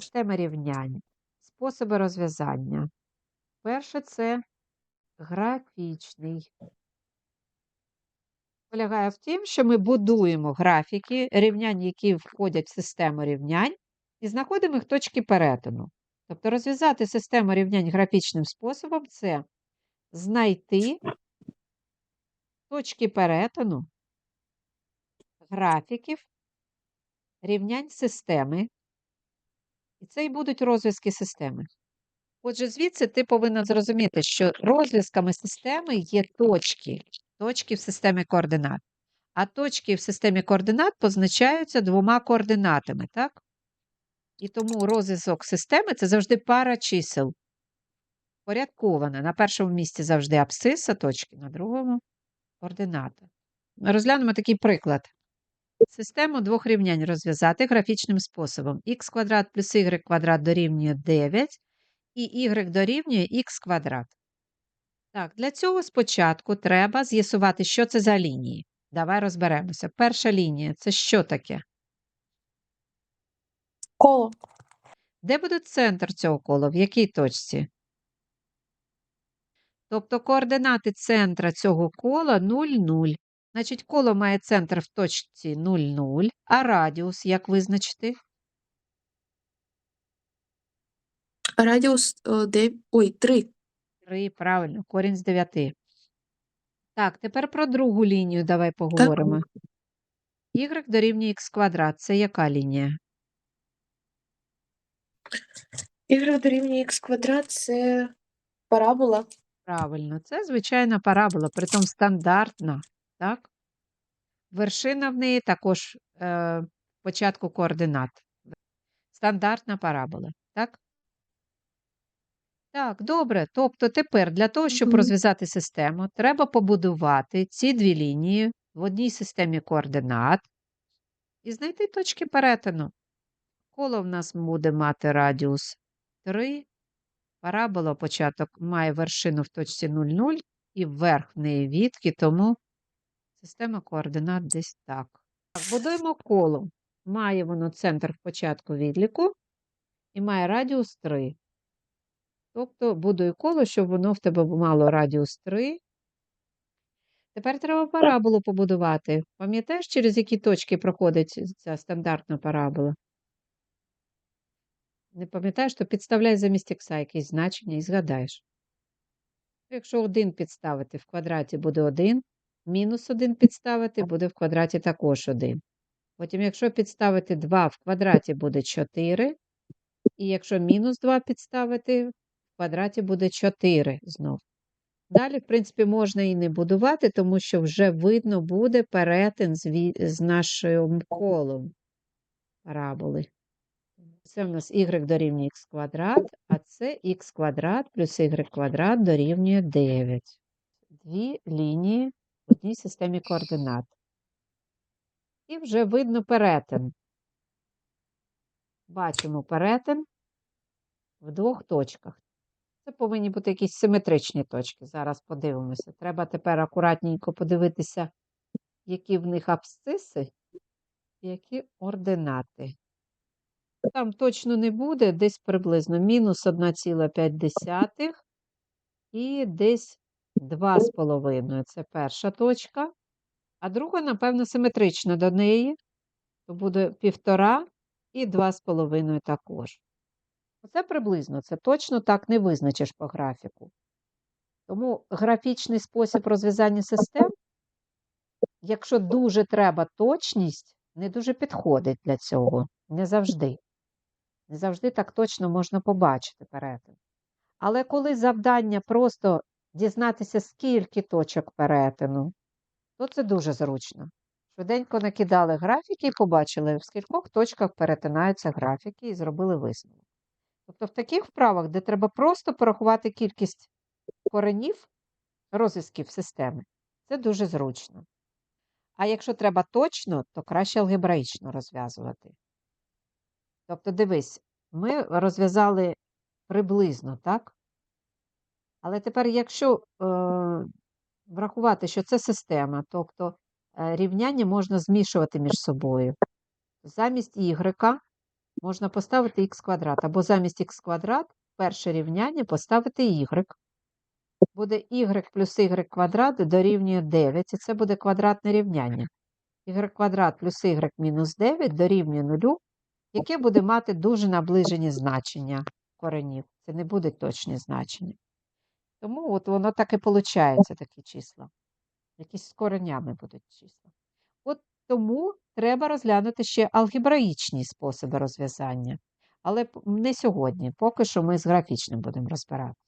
Система рівнянь. Способи розв'язання. Перше це графічний. Полягає в тім, що ми будуємо графіки рівнянь, які входять в систему рівнянь, і знаходимо їх точки перетину. Тобто розв'язати систему рівнянь графічним способом це знайти точки перетину графіків рівнянь системи. Це і будуть розв'язки системи. Отже, звідси ти повинна зрозуміти, що розв'язками системи є точки, точки в системі координат. А точки в системі координат позначаються двома координатами, так? І тому розв'язок системи це завжди пара чисел. Порядкована. На першому місці завжди абсциса точки, на другому координата. Розглянемо такий приклад. Систему двох рівнянь розв'язати графічним способом. х квадрат плюс y квадрат дорівнює 9 і y дорівнює х квадрат. Так, для цього спочатку треба з'ясувати, що це за лінії. Давай розберемося. Перша лінія це що таке? Коло. Де буде центр цього кола? В якій точці? Тобто координати центра цього кола 0, 0. Значить, коло має центр в точці 0, 0, а радіус як визначити? Радіус е, де... Ой, 3. 3, правильно, корінь з 9. Так, тепер про другу лінію давай поговоримо. Y дорівнює х квадрат. Це яка лінія? Y дорівнює х квадрат це парабола. Правильно, це звичайна парабола, притом стандартна, так? Вершина в неї також е, початку координат. Стандартна парабола, так? Так, добре. Тобто тепер для того, щоб Мгм. розв'язати систему, треба побудувати ці дві лінії в одній системі координат і знайти точки перетину. Коло в нас буде мати радіус 3, парабола початок має вершину в точці 0,0 і вверх в неї відки, тому система координат десь так. Будуємо коло. Має воно центр в початку відліку і має радіус 3. Тобто будуй коло, щоб воно в тебе мало радіус 3. Тепер треба параболу побудувати. Пам'ятаєш, через які точки проходить ця стандартна парабола? Не пам'ятаєш, то підставляй замість ікса якісь значення і згадаєш. Якщо 1 підставити в квадраті буде 1, мінус 1 підставити буде в квадраті також 1. Потім, якщо підставити 2 в квадраті буде 4, і якщо мінус 2 підставити, в квадраті буде 4 знов. Далі, в принципі, можна і не будувати, тому що вже видно буде перетин з, ві- з нашим колом параболи. Це в нас y дорівнює х квадрат, а це х квадрат плюс y квадрат дорівнює 9. Дві лінії одній системі координат. І вже видно перетин. Бачимо перетин в двох точках. Це повинні бути якісь симетричні точки. Зараз подивимося. Треба тепер акуратненько подивитися, які в них абсциси які ординати. Там точно не буде, десь приблизно мінус 1,5 і десь 2,5. Це перша точка. А друга, напевно, симетрична до неї. То буде 1,5 і 2,5 також. Оце приблизно, це точно так не визначиш по графіку. Тому графічний спосіб розв'язання систем, якщо дуже треба точність, не дуже підходить для цього. Не завжди. Не завжди так точно можна побачити перетин. Але коли завдання просто дізнатися, скільки точок перетину, то це дуже зручно. Швиденько накидали графіки і побачили, в скількох точках перетинаються графіки і зробили висновок. Тобто в таких вправах, де треба просто порахувати кількість коренів розв'язків системи, це дуже зручно. А якщо треба точно, то краще алгебраїчно розв'язувати. Тобто, дивись, ми розв'язали приблизно, так? Але тепер, якщо е, врахувати, що це система, тобто е, рівняння можна змішувати між собою. Замість y можна поставити х квадрат, або замість х квадрат перше рівняння поставити y. Буде y плюс y квадрат дорівнює 9, і це буде квадратне рівняння. y квадрат плюс y мінус 9 дорівнює 0, яке буде мати дуже наближені значення коренів. Це не будуть точні значення. Тому от воно так і виходить, такі числа. Якісь з коренями будуть числа. От тому треба розглянути ще алгебраїчні способи розв'язання. Але не сьогодні. Поки що ми з графічним будемо розбиратися.